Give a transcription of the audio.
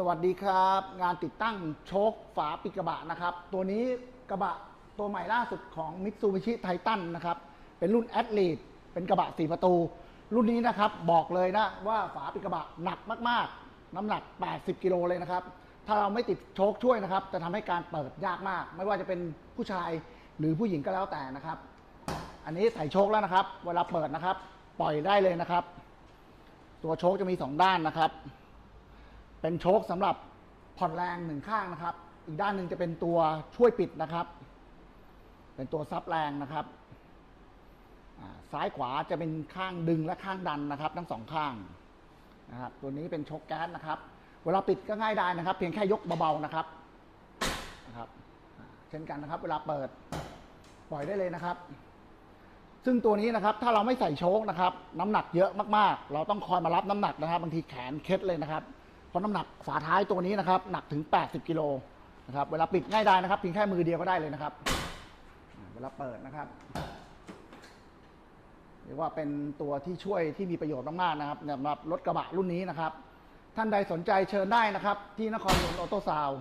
สวัสดีครับ งานติดตั้งโชคฝาปิดกระบะนะครับ ตัวนี้กระบะตัวใหม่ล่าสุดของ Mitsubishi Titan นะครับ เป็นรุ่น a t l e t เป็นกระบะ 4 ประตู รุ่นนี้นะครับบอกเลยนะว่าฝาปิดกระบะหนักมากๆ น้ำหนัก 80 กิโลเลยนะครับ ถ้าเราไม่ติดโชคช่วยนะครับ จะทำให้การเปิดยากมาก ไม่ว่าจะเป็นผู้ชายหรือผู้หญิงก็แล้วแต่นะครับ อันนี้ใส่โชคแล้วนะครับ เวลาเปิดนะครับ ปล่อยได้เลยนะครับ ตัวโชคจะมีสองด้านนะครับ เป็นโชคสำหรับผ่อนแรงหนึ่งข้างนะครับ อีกด้านหนึ่งจะเป็นตัวช่วยปิดนะครับ เป็นตัวซับแรงนะครับซ้ายขวาจะเป็นข้างดึงและข้างดันนะครับ ทั้งสองข้างนะครับ ตัวนี้เป็นโชคแก๊สนะครับ เวลาปิดก็ง่ายได้นะครับ เพียงแค่ยกเบาๆนะครับนะครับ เช่นกันนะครับ เวลาเปิดปล่อยได้เลยนะครับ ซึ่งตัวนี้นะครับ ถ้าเราไม่ใส่โชคนะครับ น้ำหนักเยอะมากๆ เราต้องคอยมารับน้ำหนักนะครับ บางทีแขนเคล็ดเลยนะครับ ราะน้ำหนักฝาท้ายตัวนี้นะครับหนักถึง 80 กิโลนะครับเวลาปิดง่ายได้นะครับเพียงแค่มือเดียวก็ได้เลยนะครับ เวลาเปิดนะครับเรียกว่าเป็นตัวที่ช่วยที่มีประโยชน์มากๆนะครับสำหรับรถกระบะรุ่นนี้นะครับ ท่านใดสนใจเชิญได้นะครับ ที่นครหลวงออโต้ซาวน์